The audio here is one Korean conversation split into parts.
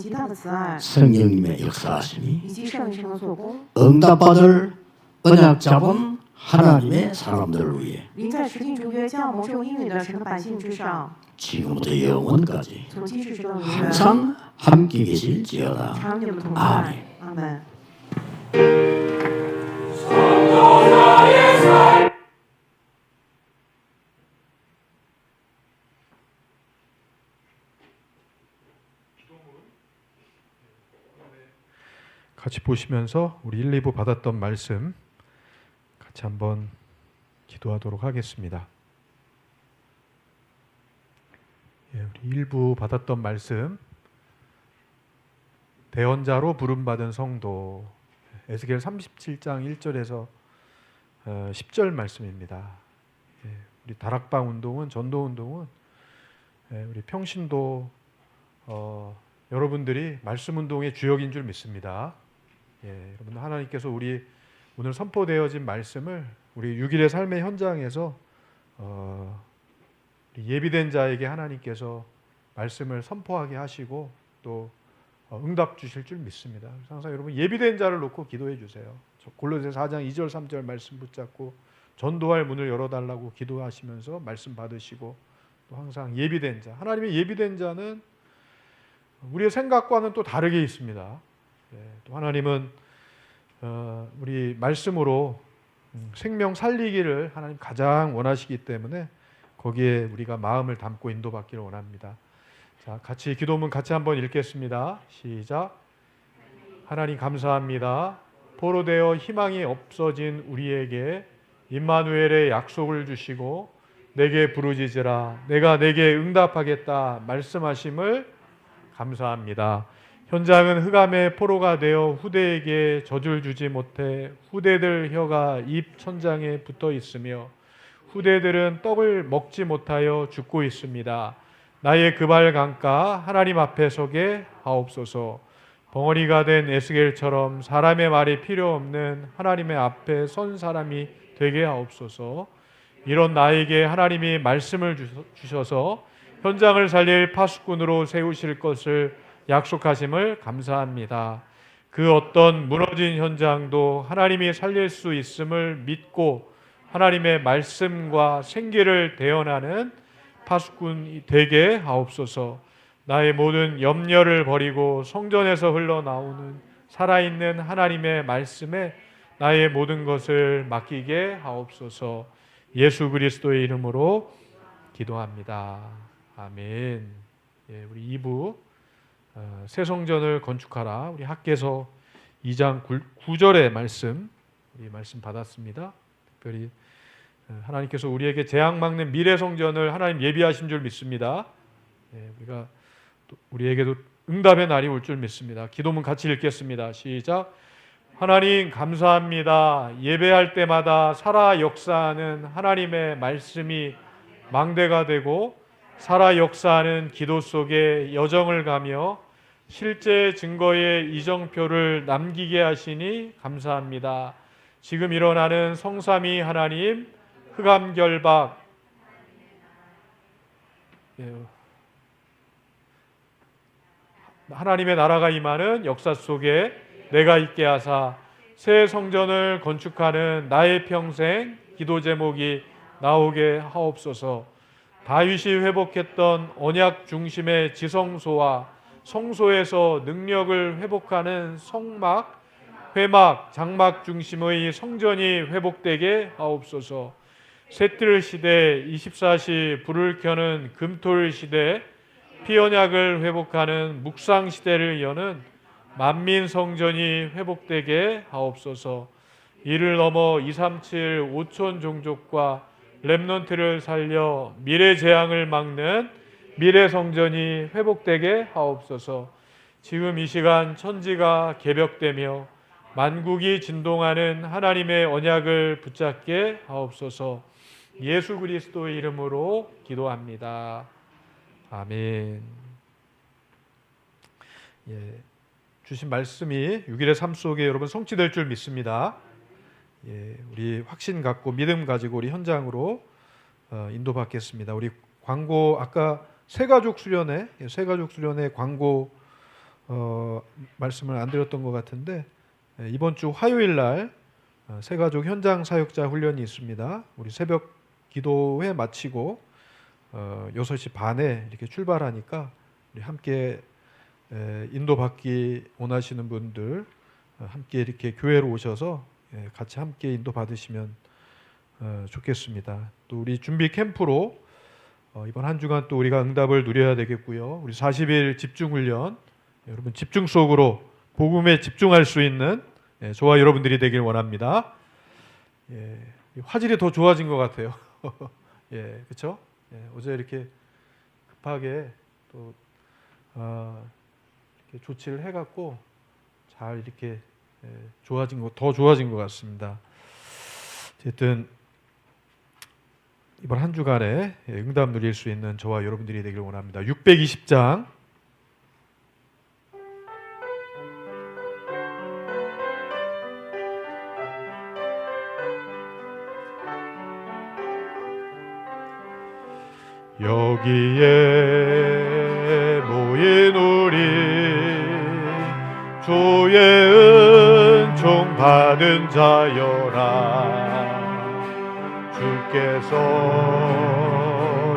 极大的慈爱， 성령님의 역사하심이 以及圣灵神的做工， 응답받을 언약 잡은 하나님의 사람들을 위해 临在实境主约将蒙受应允的神的百姓之上， 지금부터 영원까지 从今世直到永远， 항상 함께 계실지어다. 常与你们同在。 아멘. 같이 보시면서 우리 1, 2부 받았던 말씀 같이 한번 기도하도록 하겠습니다. 예, 우리 1부 받았던 말씀 대언자로 부름받은 성도 에스겔 37장 1절에서 10절 말씀입니다. 예, 우리 다락방 운동은 전도 운동은 예, 우리 평신도 어, 여러분들이 말씀 운동의 주역인 줄 믿습니다. 예, 여러분 하나님께서 우리 오늘 선포되어진 말씀을 우리 6일의 삶의 현장에서 어, 예비된 자에게 하나님께서 말씀을 선포하게 하시고 또 어, 응답 주실 줄 믿습니다. 항상 여러분 예비된 자를 놓고 기도해 주세요. 저 골로새 4장 2절 3절 말씀 붙잡고 전도할 문을 열어달라고 기도하시면서 말씀 받으시고 또 항상 예비된 자 하나님의 예비된 자는 우리의 생각과는 또 다르게 있습니다. 예, 또 하나님은 어, 우리 말씀으로 음, 생명 살리기를 하나님 가장 원하시기 때문에 거기에 우리가 마음을 담고 인도받기를 원합니다. 자, 같이 기도문 같이 한번 읽겠습니다. 시작. 하나님 감사합니다. 포로 되어 희망이 없어진 우리에게 임마누엘의 약속을 주시고 내게 부르짖으라 내가 내게 응답하겠다 말씀하심을 감사합니다. 현장은 흑암의 포로가 되어 후대에게 젖을 주지 못해 후대들 혀가 입 천장에 붙어 있으며 후대들은 떡을 먹지 못하여 죽고 있습니다. 나의 그발 강가 하나님 앞에 서게 하옵소서. 벙어리가 된 에스겔처럼 사람의 말이 필요 없는 하나님의 앞에 선 사람이 되게 하옵소서. 이런 나에게 하나님이 말씀을 주셔- 주셔서 현장을 살릴 파수꾼으로 세우실 것을 약속하심을 감사합니다. 그 어떤 무너진 현장도 하나님이 살릴 수 있음을 믿고 하나님의 말씀과 생기를 대언하는 파수꾼이 되게 하옵소서. 나의 모든 염려를 버리고 성전에서 흘러나오는 살아있는 하나님의 말씀에 나의 모든 것을 맡기게 하옵소서. 예수 그리스도의 이름으로 기도합니다. 아멘. 예, 우리 2부 어, 새 성전을 건축하라. 우리 학계서 2장 9, 절의 말씀 우리 말씀 받았습니다. 특별히 어, 하나님께서 우리에게 재앙 막는 미래 성전을 하나님 예비하신 줄 믿습니다. 예, 우리가 또 우리에게도 응답의 날이 올 줄 믿습니다. 기도문 같이 읽겠습니다. 시작. 하나님 감사합니다. 예배할 때마다 살아 역사하는 하나님의 말씀이 망대가 되고 살아 역사하는 기도 속에 여정을 가며 실제 증거의 이정표를 남기게 하시니 감사합니다. 지금 일어나는 성삼위 하나님 흑암 결박 예. 하나님의 나라가 임하는 역사 속에 내가 있게 하사 새 성전을 건축하는 나의 평생 기도 제목이 나오게 하옵소서. 다윗이 회복했던 언약 중심의 지성소와 성소에서 능력을 회복하는 성막, 회막, 장막 중심의 성전이 회복되게 하옵소서. 새뜰 시대 24시 불을 켜는 금토일 시대 피언약을 회복하는 묵상 시대를 여는 만민 성전이 회복되게 하옵소서. 이를 넘어 237 5천 종족과 렘넌트를 살려 미래 재앙을 막는 미래 성전이 회복되게 하옵소서. 지금 이 시간 천지가 개벽되며 만국이 진동하는 하나님의 언약을 붙잡게 하옵소서. 예수 그리스도의 이름으로 기도합니다. 아멘. 예, 주신 말씀이 6일의 삶 속에 여러분 성취될 줄 믿습니다. 예, 우리 확신 갖고 믿음 가지고 우리 현장으로 어, 인도받겠습니다. 우리 광고 아까 새 가족 수련회 예, 새 가족 수련회 광고 어, 말씀을 안 드렸던 것 같은데 예, 이번 주 화요일 날 어, 새가족 현장 사역자 훈련이 있습니다. 우리 새벽 기도회 마치고 어, 6시 반에 이렇게 출발하니까 우리 함께 에, 인도받기 원하시는 분들 어, 함께 이렇게 교회로 오셔서 예, 같이 함께 인도 받으시면 어, 좋겠습니다. 또 우리 준비 캠프로 어, 이번 한 주간 또 우리가 응답을 누려야 되겠고요. 우리 40일 집중 훈련 여러분 집중 속으로 복음에 집중할 수 있는 예, 저와 여러분들이 되길 원합니다. 예, 이 화질이 더 좋아진 것 같아요. 예, 그렇죠? 예, 어제 이렇게 급하게 또 아, 이렇게 조치를 해갖고 잘 이렇게 예, 좋아진 것, 더 좋아진 것 같습니다. 어쨌든 이번 한 주간에 예, 응답 누릴 수 있는 저와 여러분들이 되길 원합니다. 620장 여기에 받은 자여라. 주께서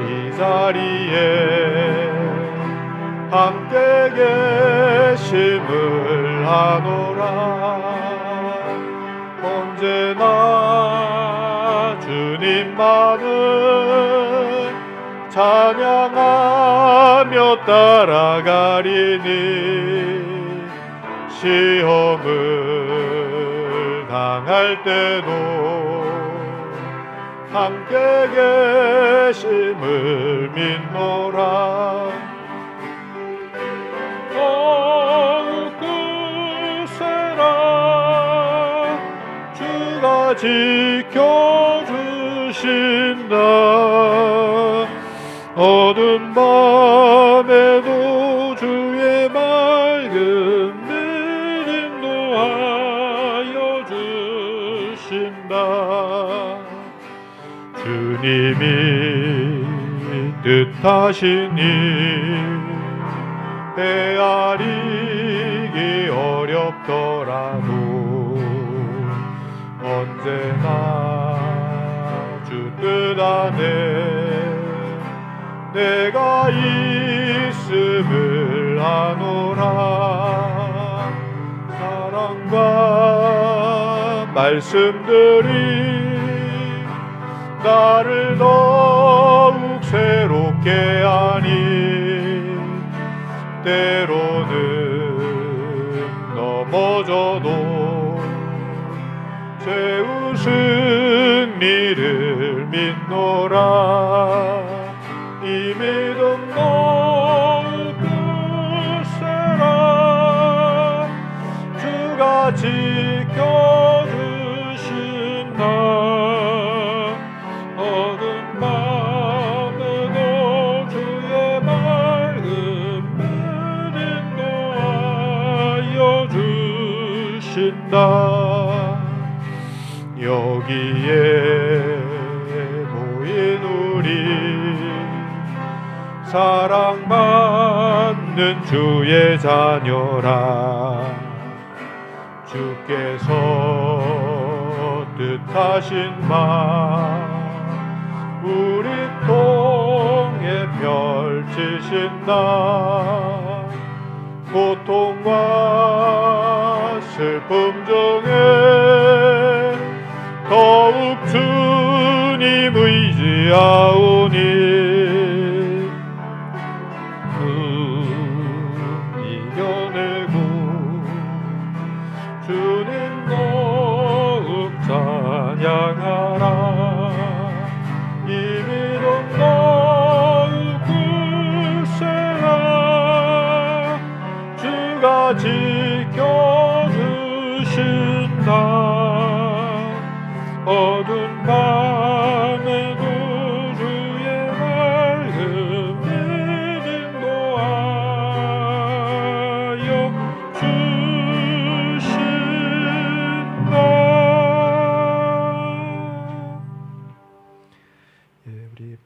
이 자리에 함께 계심을 하노라. 언제나 주님만을 찬양하며 따라가리니 시험을 당할 때도 함께 계심을 믿노라. 더욱 그세라 주가 지켜주신다. 어두운 밤에도 뜻하시니 헤아리기 어렵더라도 언제나 주 뜻 안에 내가 있음을 아노라. 사랑과 말씀들이 나를 더욱 새롭 게 하니 주신다. 여기에 모인 우리 사랑받는 주의 자녀라. 주께서 뜻하신 바 우리 통해 펼치신다. 고통과 슬픔 중에 더욱 주님 의지하오니. 그 이겨내고 주님 더욱 찬양하라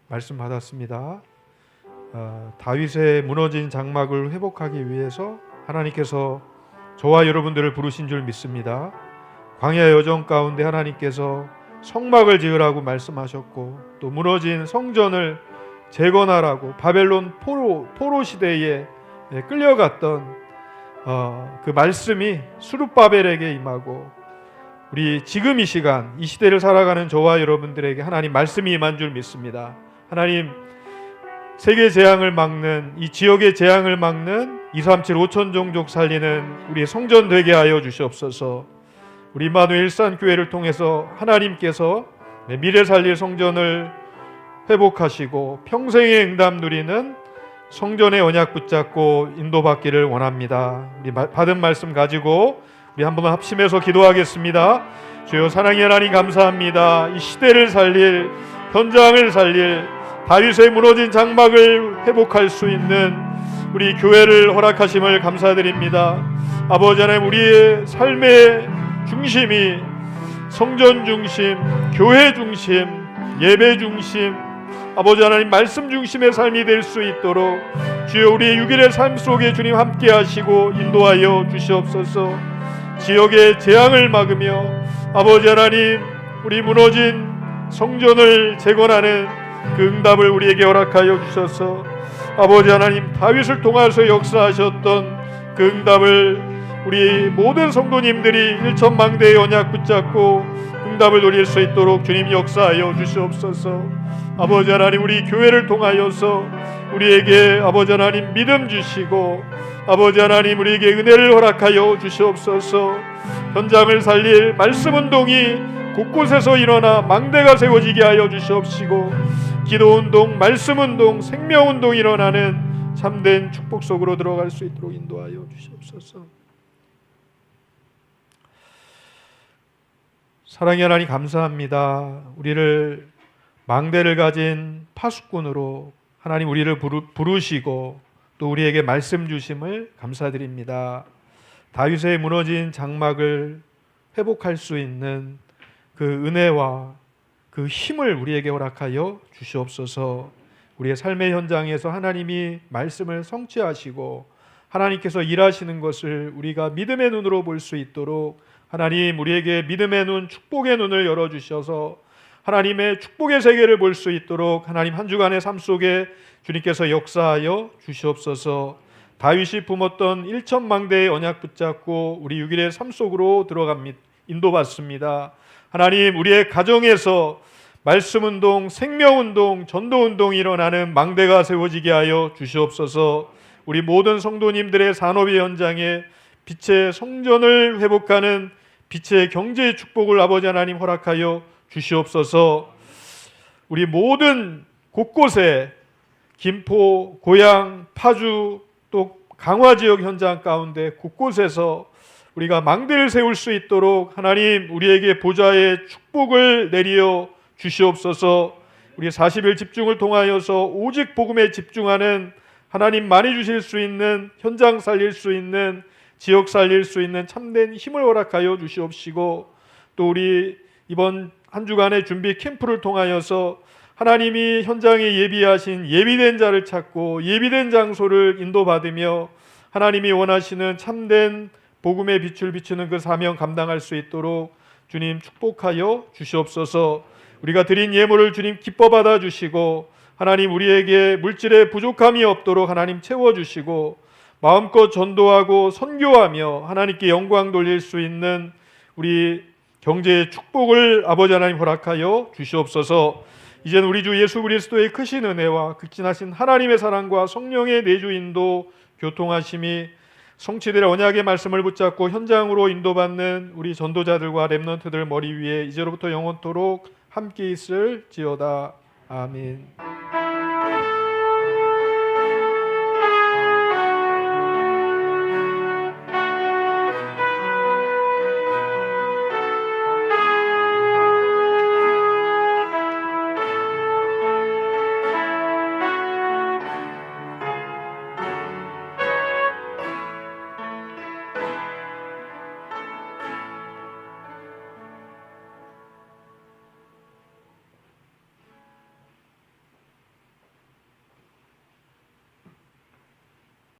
말씀 받았습니다. 아, 다윗의 무너진 장막을 회복하기 위해서 하나님께서 저와 여러분들을 부르신 줄 믿습니다. 광야 여정 가운데 하나님께서 성막을 지으라고 말씀하셨고 또 무너진 성전을 재건하라고 바벨론 포로 포로 시대에 예, 끌려갔던 어, 그 말씀이 수룹바벨에게 임하고 우리 지금 이 시간 이 시대를 살아가는 저와 여러분들에게 하나님 말씀이 임한 줄 믿습니다. 하나님 세계 재앙을 막는 이 지역의 재앙을 막는 237 5천 종족 살리는 우리 성전 되게 하여 주시옵소서. 우리 마누엘 일산 교회를 통해서 하나님께서 미래 살릴 성전을 회복하시고 평생의 응답 누리는 성전의 언약 붙잡고 인도받기를 원합니다. 우리 마- 받은 말씀 가지고 우리 한번 합심해서 기도하겠습니다. 주여 사랑의 하나님 감사합니다. 이 시대를 살릴 현장을 살릴 다윗의 무너진 장막을 회복할 수 있는 우리 교회를 허락하심을 감사드립니다. 아버지 하나님 우리의 삶의 중심이 성전 중심, 교회 중심, 예배 중심, 아버지 하나님 말씀 중심의 삶이 될 수 있도록 주여 우리의 6일의 삶 속에 주님 함께 하시고 인도하여 주시옵소서 지역의 재앙을 막으며 아버지 하나님 우리 무너진 성전을 재건하는 그 응답을 우리에게 허락하여 주셔서 아버지 하나님 다윗을 통해서 역사하셨던 그 응답을 우리 모든 성도님들이 일천망대의 언약 붙잡고 응답을 누릴 수 있도록 주님 역사하여 주시옵소서. 아버지 하나님 우리 교회를 통하여서 우리에게 아버지 하나님 믿음 주시고 아버지 하나님 우리에게 은혜를 허락하여 주시옵소서. 현장을 살릴 말씀 운동이 곳곳에서 일어나 망대가 세워지게 하여 주시옵시고 기도 운동, 말씀 운동, 생명 운동 일어나는 참된 축복 속으로 들어갈 수 있도록 인도하여 주시옵소서. 사랑의 하나님 감사합니다. 우리를 망대를 가진 파수꾼으로 하나님 우리를 부르, 부르시고 또 우리에게 말씀 주심을 감사드립니다. 다윗의 무너진 장막을 회복할 수 있는 그 은혜와 그 힘을 우리에게 허락하여 주시옵소서. 우리의 삶의 현장에서 하나님이 말씀을 성취하시고 하나님께서 일하시는 것을 우리가 믿음의 눈으로 볼 수 있도록 하나님 우리에게 믿음의 눈, 축복의 눈을 열어 주셔서 하나님의 축복의 세계를 볼 수 있도록 하나님 한 주간의 삶 속에 주님께서 역사하여 주시옵소서. 다윗이 품었던 일천망대의 언약 붙잡고 우리 6일의 삶 속으로 들어갑니다. 인도받습니다. 하나님 우리의 가정에서 말씀 운동, 생명 운동, 전도 운동이 일어나는 망대가 세워지게 하여 주시옵소서. 우리 모든 성도님들의 산업의 현장에 빛의 성전을 회복하는 빛의 경제의 축복을 아버지 하나님 허락하여 주시옵소서. 우리 모든 곳곳에 김포, 고양, 파주 또 강화 지역 현장 가운데 곳곳에서 우리가 망대를 세울 수 있도록 하나님 우리에게 보좌의 축복을 내리어 주시옵소서. 우리 40일 집중을 통하여서 오직 복음에 집중하는 하나님만이 주실 수 있는 현장 살릴 수 있는 지역 살릴 수 있는 참된 힘을 허락하여 주시옵시고 또 우리 이번 한 주간의 준비 캠프를 통하여서 하나님이 현장에 예비하신 예비된 자를 찾고 예비된 장소를 인도받으며 하나님이 원하시는 참된 복음의 빛을 비추는 그 사명 감당할 수 있도록 주님 축복하여 주시옵소서. 우리가 드린 예물을 주님 기뻐 받아 주시고 하나님 우리에게 물질의 부족함이 없도록 하나님 채워 주시고 마음껏 전도하고 선교하며 하나님께 영광 돌릴 수 있는 우리 경제의 축복을 아버지 하나님 허락하여 주시옵소서. 이젠 우리 주 예수 그리스도의 크신 은혜와 극진하신 하나님의 사랑과 성령의 내주 인도 교통하심이 성취될 언약의 말씀을 붙잡고 현장으로 인도받는 우리 전도자들과 렘넌트들 머리 위에 이제로부터 영원토록 함께 있을 지어다. 아멘.